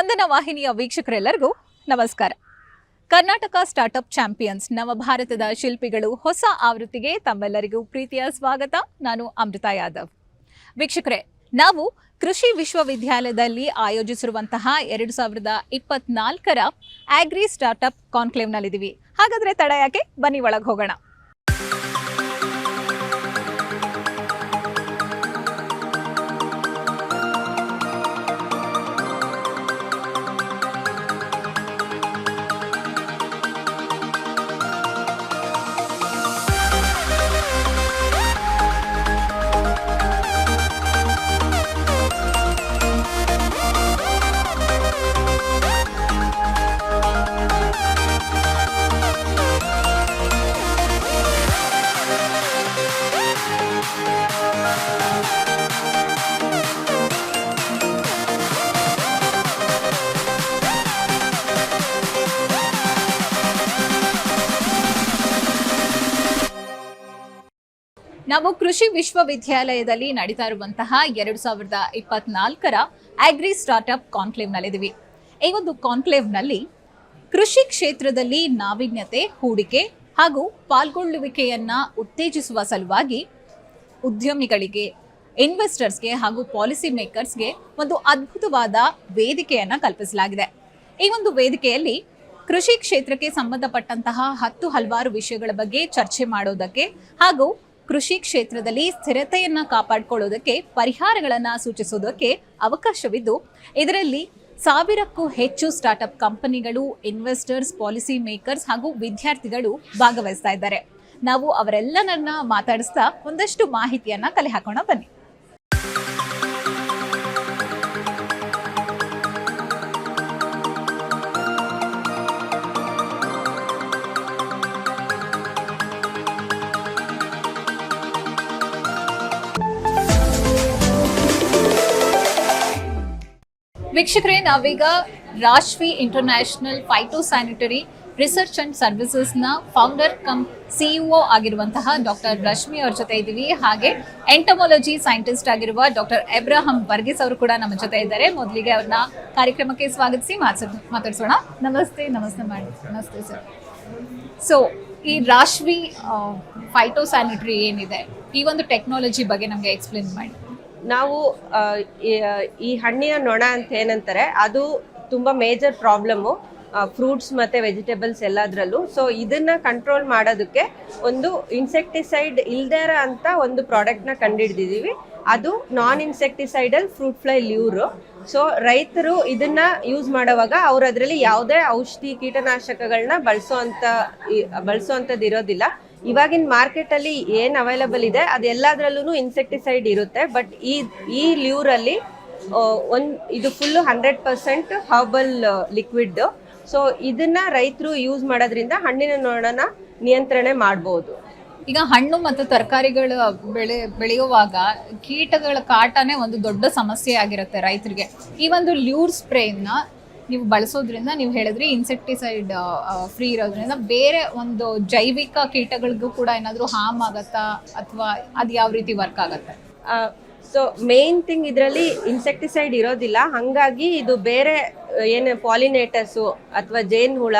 ಚಂದನ ವಾಹಿನಿಯ ವೀಕ್ಷಕರೆಲ್ಲರಿಗೂ ನಮಸ್ಕಾರ. Karnataka startup champions ನವಭಾರತದ ಶಿಲ್ಪಿಗಳು ಹೊಸ ಆವೃತ್ತಿಗೆ ತಮ್ಮೆಲ್ಲರಿಗೂ ಪ್ರೀತಿಯ ಸ್ವಾಗತ. ನಾನು ಅಮೃತ ಯಾದವ್. ವೀಕ್ಷಕರೇ, ನಾವು ಕೃಷಿ ವಿಶ್ವವಿದ್ಯಾಲಯದಲ್ಲಿ ಆಯೋಜಿಸಿರುವಂತಹ ಎರಡು ಸಾವಿರದ ಇಪ್ಪತ್ನಾಲ್ಕರ ಆಗ್ರಿ ಸ್ಟಾರ್ಟ್ಅಪ್ ಕಾನ್ಕ್ಲೇವ್ನಲ್ಲಿದ್ದೀವಿ. ಹಾಗಾದರೆ ತಡ ಯಾಕೆ? ಬನ್ನಿ ಒಳಗೆ ಹೋಗೋಣ. ನಾವು ಕೃಷಿ ವಿಶ್ವವಿದ್ಯಾಲಯದಲ್ಲಿ ನಡೀತಾ ಇರುವಂತಹ ಎರಡು ಸಾವಿರದ ಇಪ್ಪತ್ನಾಲ್ಕರ ಆಗ್ರಿ ಸ್ಟಾರ್ಟ್ಅಪ್ ಕಾನ್ಕ್ಲೇವ್ನಲ್ಲಿದ್ದೀವಿ ಈ ಒಂದು ಕಾನ್ಕ್ಲೇವ್ನಲ್ಲಿ ಕೃಷಿ ಕ್ಷೇತ್ರದಲ್ಲಿ ನಾವೀನ್ಯತೆ, ಹೂಡಿಕೆ ಹಾಗೂ ಪಾಲ್ಗೊಳ್ಳುವಿಕೆಯನ್ನು ಉತ್ತೇಜಿಸುವ ಸಲುವಾಗಿ ಉದ್ಯಮಿಗಳಿಗೆ ಇನ್ವೆಸ್ಟರ್ಸ್ಗೆ ಹಾಗೂ ಪಾಲಿಸಿ ಮೇಕರ್ಸ್ಗೆ ಒಂದು ಅದ್ಭುತವಾದ ವೇದಿಕೆಯನ್ನು ಕಲ್ಪಿಸಲಾಗಿದೆ. ಈ ಒಂದು ವೇದಿಕೆಯಲ್ಲಿ ಕೃಷಿ ಕ್ಷೇತ್ರಕ್ಕೆ ಸಂಬಂಧಪಟ್ಟಂತಹ ಹತ್ತು ಹಲವಾರು ವಿಷಯಗಳ ಬಗ್ಗೆ ಚರ್ಚೆ ಮಾಡೋದಕ್ಕೆ ಹಾಗೂ ಕೃಷಿ ಕ್ಷೇತ್ರದಲ್ಲಿ ಸ್ಥಿರತೆಯನ್ನ ಕಾಪಾಡಿಕೊಳ್ಳುವುದಕ್ಕೆ ಪರಿಹಾರಗಳನ್ನ ಸೂಚಿಸೋದಕ್ಕೆ ಅವಕಾಶವಿದ್ದು, ಇದರಲ್ಲಿ ಸಾವಿರಕ್ಕೂ ಹೆಚ್ಚು ಸ್ಟಾರ್ಟ್ಅಪ್ ಕಂಪನಿಗಳು ಇನ್ವೆಸ್ಟರ್ಸ್ ಪಾಲಿಸಿ ಮೇಕರ್ಸ್ ಹಾಗೂ ವಿದ್ಯಾರ್ಥಿಗಳು ಭಾಗವಹಿಸ್ತಾ ಇದ್ದಾರೆ. ನಾವು ಅವರೆಲ್ಲರನ್ನ ಮಾತಾಡಿಸ್ತಾ ಒಂದಷ್ಟು ಮಾಹಿತಿಯನ್ನ ಕಲೆ ಹಾಕೋಣ ಬನ್ನಿ. ವೀಕ್ಷಕರೇ, ನಾವೀಗ Rashvi international phyto sanitary research and ಸರ್ವಿಸಸ್ನ founder cum CEO ಆಗಿರುವಂತಹ ಡಾಕ್ಟರ್ ರಶ್ಮಿ ಅವ್ರ ಜೊತೆ ಇದ್ದೀವಿ. ಹಾಗೆ ಎಂಟಮೊಲಜಿ ಸೈಂಟಿಸ್ಟ್ ಆಗಿರುವ ಡಾಕ್ಟರ್ ಎಬ್ರಾಹಂ ವರ್ಗೀಸ್ ಅವರು ಕೂಡ ನಮ್ಮ ಜೊತೆ ಇದ್ದಾರೆ. ಮೊದಲಿಗೆ ಅವ್ರನ್ನ ಕಾರ್ಯಕ್ರಮಕ್ಕೆ ಸ್ವಾಗತಿಸಿ ಮಾತಾಡ್ ಮಾತಾಡ್ಸೋಣ. ನಮಸ್ತೆ ನಮಸ್ತೆ ಮಾಡಿ. ನಮಸ್ತೆ ಸರ್. ಸೊ ಈ ರಾಶ್ವಿ ಫೈಟೋ ಸ್ಯಾನಿಟರಿ ಏನಿದೆ? ಈ ಒಂದು ಟೆಕ್ನಾಲಜಿ ಬಗ್ಗೆ ನಮಗೆ ಎಕ್ಸ್ಪ್ಲೇನ್ ಮಾಡಿ. ನಾವು ಈ- ಹಣ್ಣಿನ ನೊಣ ಅಂತ ಏನಂತಾರೆ, ಅದು ತುಂಬಾ ಮೇಜರ್ ಪ್ರಾಬ್ಲಮ್ಮು ಫ್ರೂಟ್ಸ್ ಮತ್ತೆ ವೆಜಿಟೇಬಲ್ಸ್ ಎಲ್ಲದರಲ್ಲೂ. ಸೊ ಇದನ್ನ ಕಂಟ್ರೋಲ್ ಮಾಡೋದಕ್ಕೆ ಒಂದು ಇನ್ಸೆಕ್ಟಿಸೈಡ್ ಇಲ್ದೇ ಅಂತ ಒಂದು ಪ್ರಾಡಕ್ಟ್ನ ಕಂಡುಹಿಡ್ದಿದ್ದೀವಿ ಅದು non insecticidal fruit fly lure so ರೈತರು ಇದನ್ನ ಯೂಸ್ ಮಾಡುವಾಗ ಅವ್ರು ಅದರಲ್ಲಿ ಯಾವುದೇ ಔಷಧಿ ಕೀಟನಾಶಕಗಳನ್ನ ಬಳಸೋ ಅಂತ ಬಳಸೋ ಅಂಥದ್ದು ಇರೋದಿಲ್ಲ. ಇವಾಗಿನ ಮಾರ್ಕೆಟ್ ಅಲ್ಲಿ ಏನ್ ಅವೈಲಬಲ್ ಇದೆ ಅದೆಲ್ಲದ್ರಲ್ಲೂ ಇನ್ಸೆಕ್ಟಿಸೈಡ್ ಇರುತ್ತೆ ಬಟ್ ಈ ಈ ಲ್ಯೂರಲ್ಲಿ ಒಂದ್, ಇದು full hundred percent herbal liquid so ಇದನ್ನ ರೈತರು ಯೂಸ್ ಮಾಡೋದ್ರಿಂದ ಹಣ್ಣಿನ ನೊಣನ ನಿಯಂತ್ರಣೆ ಮಾಡಬಹುದು ಈಗ ಹಣ್ಣು ಮತ್ತು ತರಕಾರಿಗಳು ಬೆಳೆ, ಬೆಳೆಯುವಾಗ ಕೀಟಗಳ ಕಾಟನೇ ಒಂದು ದೊಡ್ಡ ಸಮಸ್ಯೆ ಆಗಿರುತ್ತೆ ರೈತರಿಗೆ. ಈ ಒಂದು ಲ್ಯೂರ್ ಸ್ಪ್ರೇನ ನೀವು ಬಳಸೋದ್ರಿಂದ ನೀವು ಹೇಳಿದ್ರಿ ಇನ್ಸೆಕ್ಟಿಸೈಡ್ ಫ್ರೀ ಇರೋದ್ರಿಂದ ಬೇರೆ ಒಂದು ಜೈವಿಕ ಕೀಟಗಳಿಗೂ ಕೂಡ ಏನಾದರೂ ಹಾರ್ಮ್ ಆಗತ್ತಾ ಅಥವಾ ಅದು ಯಾವ ರೀತಿ ವರ್ಕ್ ಆಗತ್ತೆ? ಸೊ ಮೇನ್ ಥಿಂಗ್ ಇದರಲ್ಲಿ ಇನ್ಸೆಕ್ಟಿಸೈಡ್ ಇರೋದಿಲ್ಲ. ಹಂಗಾಗಿ ಇದು ಬೇರೆ ಏನು ಪಾಲಿನೇಟರ್ಸು ಅಥವಾ ಜೇನು ಹುಳ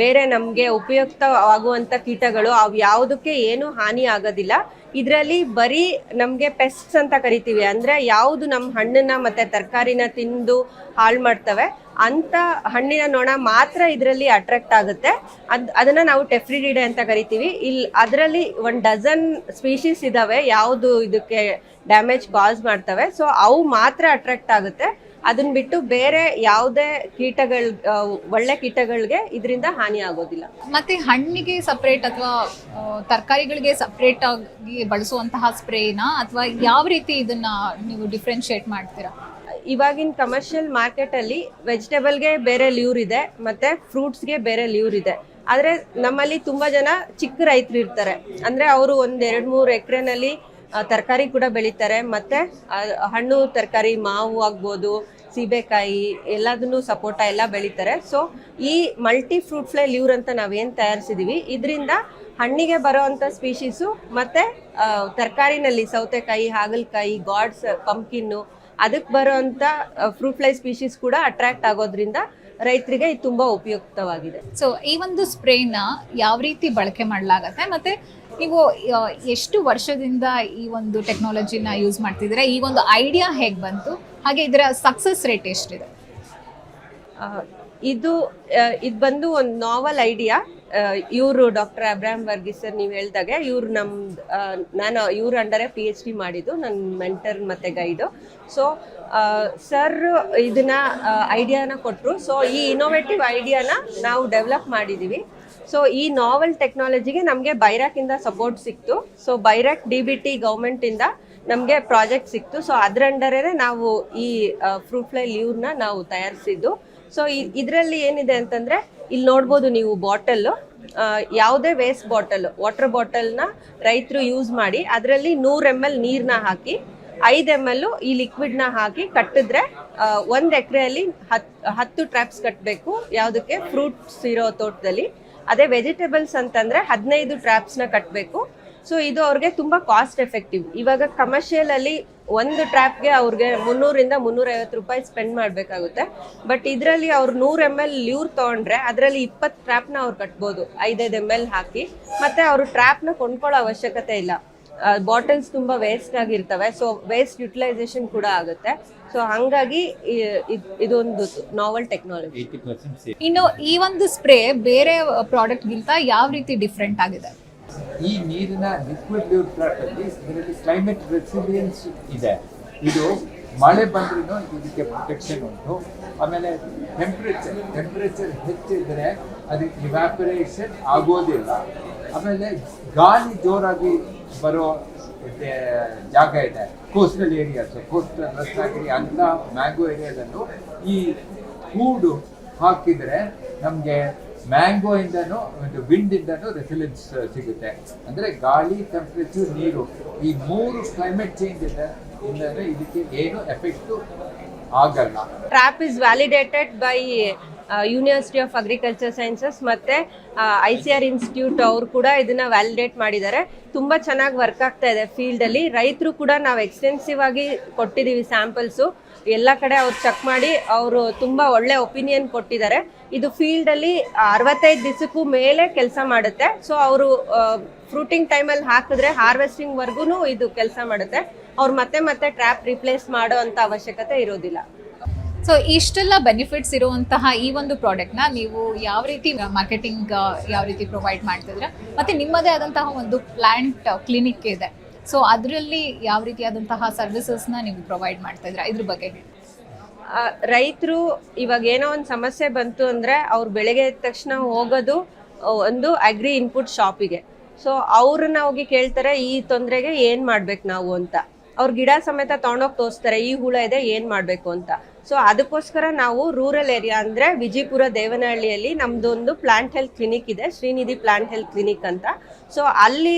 ಬೇರೆ ನಮಗೆ ಉಪಯುಕ್ತವಾಗುವಂಥ ಕೀಟಗಳು ಅವು ಯಾವುದಕ್ಕೆ ಏನು ಹಾನಿ ಆಗೋದಿಲ್ಲ. ಇದರಲ್ಲಿ ಬರೀ ನಮಗೆ ಪೆಸ್ಟ್ಸ್ ಅಂತ ಕರಿತೀವಿ. ಅಂದರೆ ಯಾವುದು ನಮ್ಮ ಹಣ್ಣನ್ನ ಮತ್ತು ತರಕಾರಿನ ತಿಂದು ಹಾಳು ಮಾಡ್ತವೆ, ಅಂತ ಹಣ್ಣಿನ ನೊಣ ಮಾತ್ರ ಇದರಲ್ಲಿ ಅಟ್ರಾಕ್ಟ್ ಆಗುತ್ತೆ. ಅದ್, ಅದನ್ನ ನಾವು ಟೆಫ್ರಿಡಿಡೆ ಅಂತ ಕರಿತೀವಿ. ಇಲ್ಲಿ ಅದರಲ್ಲಿ ಒಂದು ಡಜನ್ ಸ್ಪೀಶೀಸ್ ಇದಾವೆ. ಯಾವುದು ಇದಕ್ಕೆ ಡ್ಯಾಮೇಜ್ ಕಾಸ್ ಮಾಡ್ತವೆ. ಸೊ ಅವು ಮಾತ್ರ ಅಟ್ರಾಕ್ಟ್ ಆಗುತ್ತೆ. ಅದನ್ನ ಬಿಟ್ಟು ಬೇರೆ ಯಾವುದೇ ಕೀಟಗಳ ಒಳ್ಳೆ ಕೀಟಗಳಿಗೆ ಇದರಿಂದ ಹಾನಿ ಆಗೋದಿಲ್ಲ. ಮತ್ತೆ ಹಣ್ಣಿಗೆ ಸಪ್ರೇಟ್ ಅಥವಾ ತರಕಾರಿಗಳಿಗೆ ಸಪ್ರೇಟ್ ಆಗಿ ಬಳಸುವಂತಹ ಸ್ಪ್ರೇನ? ಅಥವಾ ಯಾವ ರೀತಿ ಇದನ್ನ ನೀವು ಡಿಫ್ರೆನ್ಶಿಯೇಟ್ ಮಾಡ್ತೀರಾ? ಇವಾಗಿನ ಕಮರ್ಷಿಯಲ್ ಮಾರ್ಕೆಟ್ ಅಲ್ಲಿ ವೆಜಿಟೇಬಲ್ಗೆ ಬೇರೆ ಲ್ಯೂರ್ ಇದೆ ಮತ್ತೆ ಫ್ರೂಟ್ಸ್ಗೆ ಬೇರೆ ಲ್ಯೂರ್ ಇದೆ. ಆದ್ರೆ ನಮ್ಮಲ್ಲಿ ತುಂಬಾ ಜನ ಚಿಕ್ಕ ರೈತರು ಇರ್ತಾರೆ. ಅಂದ್ರೆ ಅವರು ಒಂದ್ ಎರಡ್ ಮೂರು ಎಕರೆನಲ್ಲಿ ತರಕಾರಿ ಕೂಡ ಬೆಳಿತಾರೆ. ಮತ್ತೆ ಹಣ್ಣು, ತರಕಾರಿ, ಮಾವು ಆಗ್ಬೋದು, ಸೀಬೆಕಾಯಿ ಎಲ್ಲದನ್ನು ಸಪೋಟ ಎಲ್ಲ ಬೆಳೀತಾರೆ. ಸೊ ಈ ಮಲ್ಟಿ ಫ್ರೂಟ್ ಫ್ಲೈ ಲ್ಯೂರ್ ಅಂತ ನಾವೇನು ತಯಾರಿಸಿದೀವಿ, ಇದರಿಂದ ಹಣ್ಣಿಗೆ ಬರೋವಂಥ ಸ್ಪೀಶೀಸು ಮತ್ತೆ ತರಕಾರಿನಲ್ಲಿ ಸೌತೆಕಾಯಿ, ಹಾಗಲಕಾಯಿ ಗಾಡ್ಸ್ ಪಂಪ್ಕಿನ್ನು ಅದಕ್ಕೆ ಬರೋವಂಥ ಫ್ರೂಟ್ ಫ್ಲೈ ಸ್ಪೀಶೀಸ್ ಕೂಡ ಅಟ್ರಾಕ್ಟ್ ಆಗೋದ್ರಿಂದ ರೈತರಿಗೆ ಇದು ತುಂಬ ಉಪಯುಕ್ತವಾಗಿದೆ. ಸೊ ಈ ಒಂದು ಸ್ಪ್ರೇನ ಯಾವ ರೀತಿ ಬಳಕೆ ಮಾಡಲಾಗತ್ತೆ? ಮತ್ತೆ ನೀವು ಎಷ್ಟು ವರ್ಷದಿಂದ ಈ ಒಂದು ಟೆಕ್ನಾಲಜಿನ ಯೂಸ್ ಮಾಡ್ತಿದ್ದೀರಾ? ಈ ಒಂದು ಐಡಿಯಾ ಹೇಗೆ ಬಂತು? ಹಾಗೆ ಇದರ ಸಕ್ಸಸ್ ರೇಟ್ ಎಷ್ಟಿದೆ? ಇದು ಇದು ಬಂದು ಒಂದು ನಾವಲ್ ಐಡಿಯಾ. ಇವರು ಡಾಕ್ಟರ್ ಅಬ್ರಾಹಂ ವರ್ಗೀಸ್ ಸರ್ ನೀವು ಹೇಳ್ದಾಗೆ ಇವ್ರು ನಮ್ಮ ನಾನು ಇವ್ರ ಅಂಡರೇ ಪಿ ಎಚ್ ಡಿ ಮಾಡಿದ್ದು ನನ್ನ ಮೆಂಟರ್ ಮತ್ತು ಗೈಡು ಸೊ ಸರ್ ಇದನ್ನ ಐಡಿಯಾನ ಕೊಟ್ಟರು ಸೊ ಈ ಇನೋವೇಟಿವ್ ಐಡಿಯಾನ ನಾವು ಡೆವಲಪ್ ಮಾಡಿದ್ದೀವಿ ಸೊ ಈ ನಾವೆಲ್ ಟೆಕ್ನಾಲಜಿಗೆ ನಮಗೆ ಬೈರಾಕಿಂದ ಸಪೋರ್ಟ್ ಸಿಕ್ತು. So BIRAC D B T ಗೌರ್ಮೆಂಟಿಂದ ನಮಗೆ ಪ್ರಾಜೆಕ್ಟ್ ಸಿಕ್ತು. ಸೊ ಅದ್ರ ಅಂಡರೇ ನಾವು ಈ ಫ್ರೂಟ್ ಫ್ಲೈ ಲೀವ್ನ ನಾವು ತಯಾರಿಸಿದ್ದು. ಸೊ ಇದರಲ್ಲಿ ಏನಿದೆ ಅಂತಂದ್ರೆ ಇಲ್ಲಿ ನೋಡ್ಬೋದು ನೀವು ಬಾಟಲ್ ಯಾವುದೇ ವೇಸ್ಟ್ ಬಾಟಲ್ ವಾಟರ್ ಬಾಟಲ್ನ ರೈತರು ಯೂಸ್ ಮಾಡಿ ಅದರಲ್ಲಿ ನೂರು ಎಂ ಎಲ್ ನೀರನ್ನ ಹಾಕಿ, ಐದು ಎಂ ಎಲ್ ಈ ಲಿಕ್ವಿಡ್ನ ಹಾಕಿ ಕಟ್ಟಿದ್ರೆ ಒಂದು ಎಕರೆಯಲ್ಲಿ ಹತ್, ಹತ್ತು ಟ್ರ್ಯಾಪ್ಸ್ ಕಟ್ಟಬೇಕು ಯಾವುದಕ್ಕೆ? ಫ್ರೂಟ್ಸ್ ಇರೋ ತೋಟದಲ್ಲಿ. ಅದೇ ವೆಜಿಟೇಬಲ್ಸ್ ಅಂತಂದ್ರೆ ಹದಿನೈದು ಟ್ರ್ಯಾಪ್ಸ್ನ ಕಟ್ಟಬೇಕು ಸೊ ಇದು ಅವ್ರಿಗೆ ತುಂಬಾ ಕಾಸ್ಟ್ ಎಫೆಕ್ಟಿವ್ ಇವಾಗ ಕಮರ್ಷಿಯಲ್ ಅಲ್ಲಿ ಒಂದು ಟ್ರ್ಯಾಪ್ಗೆ ಅವ್ರಿಗೆ ಮುನ್ನೂರಿಂದ ಮುನ್ನೂರೈವತ್ತು ರೂಪಾಯಿ ಸ್ಪೆಂಡ್ ಮಾಡಬೇಕಾಗುತ್ತೆ. ಬಟ್ ಇದರಲ್ಲಿ ಅವ್ರು ನೂರು ಎಂ ಎಲ್ ಲ್ಯೂರ್ ತೊಗೊಂಡ್ರೆ ಅದರಲ್ಲಿ ಇಪ್ಪತ್ತು ಟ್ರ್ಯಾಪ್ನ ಅವ್ರು ಕಟ್ಬೋದು. ಐದೈದು ಎಂ ಎಲ್ ಹಾಕಿ. ಮತ್ತೆ ಅವರು ಟ್ರ್ಯಾಪ್ನ ಕೊಂಡ್ಕೊಳ್ಳೋ ಅವಶ್ಯಕತೆ ಇಲ್ಲ. ಬಾಟಲ್ಸ್ ತುಂಬ ವೇಸ್ಟ್ ಆಗಿರ್ತವೆ. ಸೊ ವೇಸ್ಟ್ ಯುಟಿಲೈಸೇಷನ್ ಕೂಡ ಆಗುತ್ತೆ. ಸೊ ಹಂಗಾಗಿ ಇದೊಂದು ನಾವಲ್ ಟೆಕ್ನಾಲಜಿ ಇನ್ನು ಈ ಒಂದು ಸ್ಪ್ರೇ ಬೇರೆ ಪ್ರಾಡಕ್ಟ್ಗಿಂತ ಯಾವ ರೀತಿ ಡಿಫ್ರೆಂಟ್ ಆಗಿದೆ? ಈ ನೀರಿನ ಲಿಕ್ವಿಡ್ ಲಿವ್ ಪ್ಲಾಟ್ ಅಲ್ಲಿ ಇದರಲ್ಲಿ ಕ್ಲೈಮೇಟ್ ರೆಸಿಲಿಯನ್ಸ್ ಇದೆ. ಇದು ಮಳೆ ಬಂದ್ರೂ ಇದಕ್ಕೆ ಪ್ರೊಟೆಕ್ಷನ್ ಉಂಟು. ಆಮೇಲೆ ಟೆಂಪ್ರೇಚರ್ ಟೆಂಪ್ರೇಚರ್ ಹೆಚ್ಚಿದ್ರೆ ಅದಕ್ಕೆ ಇವ್ಯಾಪರೇಷನ್ ಆಗೋದಿಲ್ಲ ಆಮೇಲೆ ಗಾಳಿ ಜೋರಾಗಿ ಬರೋ ಜಾಗ ಇದೆ. ಕೋಸ್ಟಲ್ ಏರಿಯಾಸ್ ಕೋಸ್ಟಲ್ ರಸ್ತಾಗಿ ಅಂತ ಮ್ಯಾಂಗೋ ಏರಿಯಾದಲ್ಲೂ ಈ ಕೂಡು ಹಾಕಿದ್ರೆ ನಮಗೆ ಮ್ಯಾಂಗೋ ಇಂದನು, ಒಂದು ವಿಂಡ್ ಇಂದನು ರೆಸಿಲೆನ್ಸ್ ಸಿಗುತ್ತೆ. ಅಂದ್ರೆ ಗಾಳಿ ಟೆಂಪ್ರೇಚರ್ ನೀರು, ಈ ಮೂರು ಕ್ಲೈಮೇಟ್ ಚೇಂಜ್ ಇದೆ, ಇಂದನು ಇದಕ್ಕೆ ಏನು ಎಫೆಕ್ಟ್ ಆಗಲ್ಲ. Trap is validated by university of agriculture sciences ಮತ್ತೆ ಐ ಸಿ ಆರ್ ಇನ್ಸ್ಟಿಟ್ಯೂಟ್ ಅವರು ಕೂಡ ಇದನ್ನ ವ್ಯಾಲಿಡೇಟ್ ಮಾಡಿದ್ದಾರೆ. ತುಂಬಾ ಚೆನ್ನಾಗಿ ವರ್ಕ್ ಆಗ್ತಾ ಇದೆ ಫೀಲ್ಡ್ ಅಲ್ಲಿ. ರೈತರು ಕೂಡ ನಾವು ಎಕ್ಸ್ಟೆನ್ಸಿವ್ ಆಗಿ ಕೊಟ್ಟಿದ್ದೀವಿ ಸ್ಯಾಂಪಲ್ಸು ಎಲ್ಲ ಕಡೆ ಅವ್ರು ಚೆಕ್ ಮಾಡಿ ಅವರು ತುಂಬಾ ಒಳ್ಳೆ ಒಪಿನಿಯನ್ ಕೊಟ್ಟಿದ್ದಾರೆ. ಇದು ಫೀಲ್ಡ್ ಅಲ್ಲಿ ಅರವತ್ತೈದು ದಿವಸಕ್ಕೂ ಮೇಲೆ ಕೆಲಸ ಮಾಡುತ್ತೆ. ಸೊ ಅವರು ಫ್ರೂಟಿಂಗ್ ಟೈಮಲ್ಲಿ ಹಾಕಿದ್ರೆ ಹಾರ್ವೆಸ್ಟಿಂಗ್ ವರ್ಗು ಇದು ಕೆಲಸ ಮಾಡುತ್ತೆ. ಅವ್ರು ಮತ್ತೆ ಮತ್ತೆ ಟ್ರ್ಯಾಪ್ ರಿಪ್ಲೇಸ್ ಮಾಡೋ ಅಂತ ಅವಶ್ಯಕತೆ ಇರೋದಿಲ್ಲ. ಸೊ ಇಷ್ಟೆಲ್ಲ ಬೆನಿಫಿಟ್ಸ್ ಇರುವಂತಹ ಈ ಒಂದು ಪ್ರಾಡಕ್ಟ್ನ ನೀವು ಯಾವ ರೀತಿ ಮಾರ್ಕೆಟಿಂಗ್ ಯಾವ ರೀತಿ ಪ್ರೊವೈಡ್ ಮಾಡ್ತಿದ್ರೆ? ಮತ್ತೆ ನಿಮ್ಮದೇ ಆದಂತಹ ಒಂದು ಪ್ಲಾಂಟ್ ಕ್ಲಿನಿಕ್ ಇದೆ. ಸೊ ಅದರಲ್ಲಿ ಯಾವ ರೀತಿಯಾದಂತಹ ಸರ್ವಿಸಸ್ನ ನೀವು ಪ್ರೊವೈಡ್ ಮಾಡ್ತಾ ಇದ್ದೀರಾ? ಇದ್ರ ಬಗ್ಗೆ ಹೇಳಿ. ರೈತರು ಇವಾಗ ಏನೋ ಒಂದು ಸಮಸ್ಯೆ ಬಂತು ಅಂದರೆ ಅವ್ರು ಬೆಳಗ್ಗೆ ಎದ್ದ ತಕ್ಷಣ ಹೋಗೋದು ಒಂದು ಅಗ್ರಿ ಇನ್ಪುಟ್ ಶಾಪಿಗೆ ಸೊ ಅವ್ರನ್ನ ಹೋಗಿ ಕೇಳ್ತಾರೆ, ಈ ತೊಂದರೆಗೆ ಏನು ಮಾಡ್ಬೇಕು ನಾವು ಅಂತ. ಅವ್ರ ಗಿಡ ಸಮೇತ ತೊಗೊಂಡೋಗಿ ತೋರಿಸ್ತಾರೆ, ಈ ಹುಳ ಇದೆ, ಏನು ಮಾಡಬೇಕು ಅಂತ. ಸೊ ಅದಕ್ಕೋಸ್ಕರ ನಾವು ರೂರಲ್ ಏರಿಯಾ ಅಂದರೆ ವಿಜಯಪುರ ದೇವನಹಳ್ಳಿಯಲ್ಲಿ ನಮ್ಮದೊಂದು ಪ್ಲಾಂಟ್ ಹೆಲ್ತ್ ಕ್ಲಿನಿಕ್ ಇದೆ, ಶ್ರೀನಿಧಿ ಪ್ಲಾಂಟ್ ಹೆಲ್ತ್ ಕ್ಲಿನಿಕ್ ಅಂತ. ಸೊ ಅಲ್ಲಿ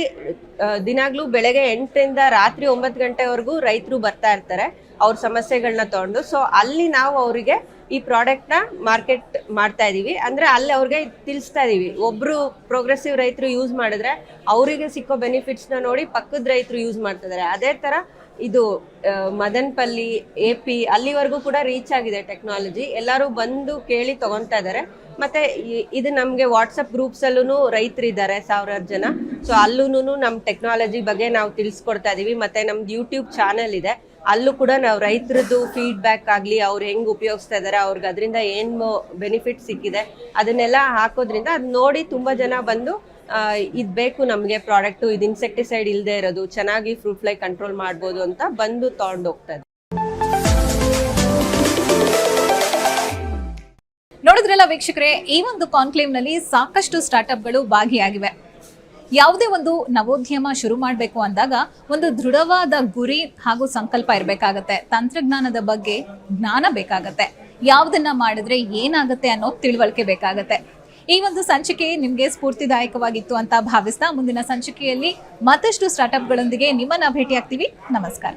ದಿನಾಗ್ಲೂ ಬೆಳಗ್ಗೆ ಎಂಟರಿಂದ ರಾತ್ರಿ ಒಂಬತ್ತು ಗಂಟೆವರೆಗೂ ರೈತರು ಬರ್ತಾ ಇರ್ತಾರೆ, ಅವ್ರ ಸಮಸ್ಯೆಗಳನ್ನ ತಗೊಂಡು. ಸೊ ಅಲ್ಲಿ ನಾವು ಅವರಿಗೆ ಈ ಪ್ರಾಡಕ್ಟ್ನ ಮಾರ್ಕೆಟ್ ಮಾಡ್ತಾ ಇದ್ದೀವಿ ಅಂದರೆ ಅಲ್ಲಿ ಅವ್ರಿಗೆ ತಿಳಿಸ್ತಾ ಇದ್ದೀವಿ ಒಬ್ಬರು ಪ್ರೋಗ್ರೆಸಿವ್ ರೈತರು ಯೂಸ್ ಮಾಡಿದ್ರೆ ಅವರಿಗೆ ಸಿಕ್ಕೋ ಬೆನಿಫಿಟ್ಸ್ನ ನೋಡಿ ಪಕ್ಕದ ರೈತರು ಯೂಸ್ ಮಾಡ್ತಿದ್ದಾರೆ ಅದೇ ತರ ಇದು ಮದನ್ಪಲ್ಲಿ ಎ ಪಿ ಅಲ್ಲಿವರೆಗೂ ಕೂಡ ರೀಚ್ ಆಗಿದೆ ಟೆಕ್ನಾಲಜಿ ಎಲ್ಲರೂ ಬಂದು ಕೇಳಿ ತಗೊಂತಾ ಇದ್ದಾರೆ. ಮತ್ತೆ ಇದು ನಮಗೆ ವಾಟ್ಸಪ್ ಗ್ರೂಪ್ಸ್ ಅಲ್ಲೂ ರೈತರು ಇದ್ದಾರೆ ಸಾವಿರಾರು ಜನ. ಸೊ ಅಲ್ಲೂ ನಮ್ಮ ಟೆಕ್ನಾಲಜಿ ಬಗ್ಗೆ ನಾವು ತಿಳಿಸ್ಕೊಡ್ತಾ ಇದೀವಿ. ಮತ್ತೆ ನಮ್ದು ಯೂಟ್ಯೂಬ್ ಚಾನಲ್ ಇದೆ. ಅಲ್ಲೂ ಕೂಡ ನಾವು ರೈತರದ್ದು ಫೀಡ್ಬ್ಯಾಕ್ ಆಗಲಿ, ಅವ್ರು ಹೆಂಗೆ ಉಪಯೋಗಿಸ್ತಾ ಇದ್ದಾರೆ ಅವ್ರಿಗೆ ಅದರಿಂದ ಏನು ಬೆನಿಫಿಟ್ ಸಿಕ್ಕಿದೆ, ಅದನ್ನೆಲ್ಲ ಹಾಕೋದ್ರಿಂದ ಅದು ನೋಡಿ ತುಂಬಾ ಜನ ಬಂದು ಇದು ಬೇಕು, ನಮಗೆ ಪ್ರಾಡಕ್ಟು ಇದು ಇನ್ಸೆಕ್ಟಿಸೈಡ್ ಇಲ್ಲದೆ ಇರೋದು, ಚೆನ್ನಾಗಿ ಫ್ರೂಟ್ ಫ್ಲೈ ಕಂಟ್ರೋಲ್ ಮಾಡ್ಬೋದು ಅಂತ ಬಂದು ತಗೊಂಡು ಹೋಗ್ತದೆ ನೋಡಿದ್ರಲ್ಲ ವೀಕ್ಷಕರೇ, ಈ ಒಂದು ಕಾನ್ಕ್ಲೇವ್ನಲ್ಲಿ ಸಾಕಷ್ಟು ಸ್ಟಾರ್ಟ್ಅಪ್ಗಳು ಭಾಗಿಯಾಗಿವೆ. ಯಾವುದೇ ಒಂದು ನವೋದ್ಯಮ ಶುರು ಮಾಡಬೇಕು ಅಂದಾಗ ಒಂದು ದೃಢವಾದ ಗುರಿ ಹಾಗೂ ಸಂಕಲ್ಪ ಇರಬೇಕಾಗತ್ತೆ. ತಂತ್ರಜ್ಞಾನದ ಬಗ್ಗೆ ಜ್ಞಾನ ಬೇಕಾಗತ್ತೆ. ಯಾವುದನ್ನ ಮಾಡಿದ್ರೆ ಏನಾಗುತ್ತೆ ಅನ್ನೋ ತಿಳುವಳಿಕೆ ಬೇಕಾಗತ್ತೆ. ಈ ಒಂದು ಸಂಚಿಕೆ ನಿಮಗೆ ಸ್ಫೂರ್ತಿದಾಯಕವಾಗಿತ್ತು ಅಂತ ಭಾವಿಸ್ತಾ ಮುಂದಿನ ಸಂಚಿಕೆಯಲ್ಲಿ ಮತ್ತಷ್ಟು ಸ್ಟಾರ್ಟ್ಅಪ್ಗಳೊಂದಿಗೆ ನಿಮ್ಮನ್ನ ಭೇಟಿಯಾಗ್ತೀವಿ. ನಮಸ್ಕಾರ.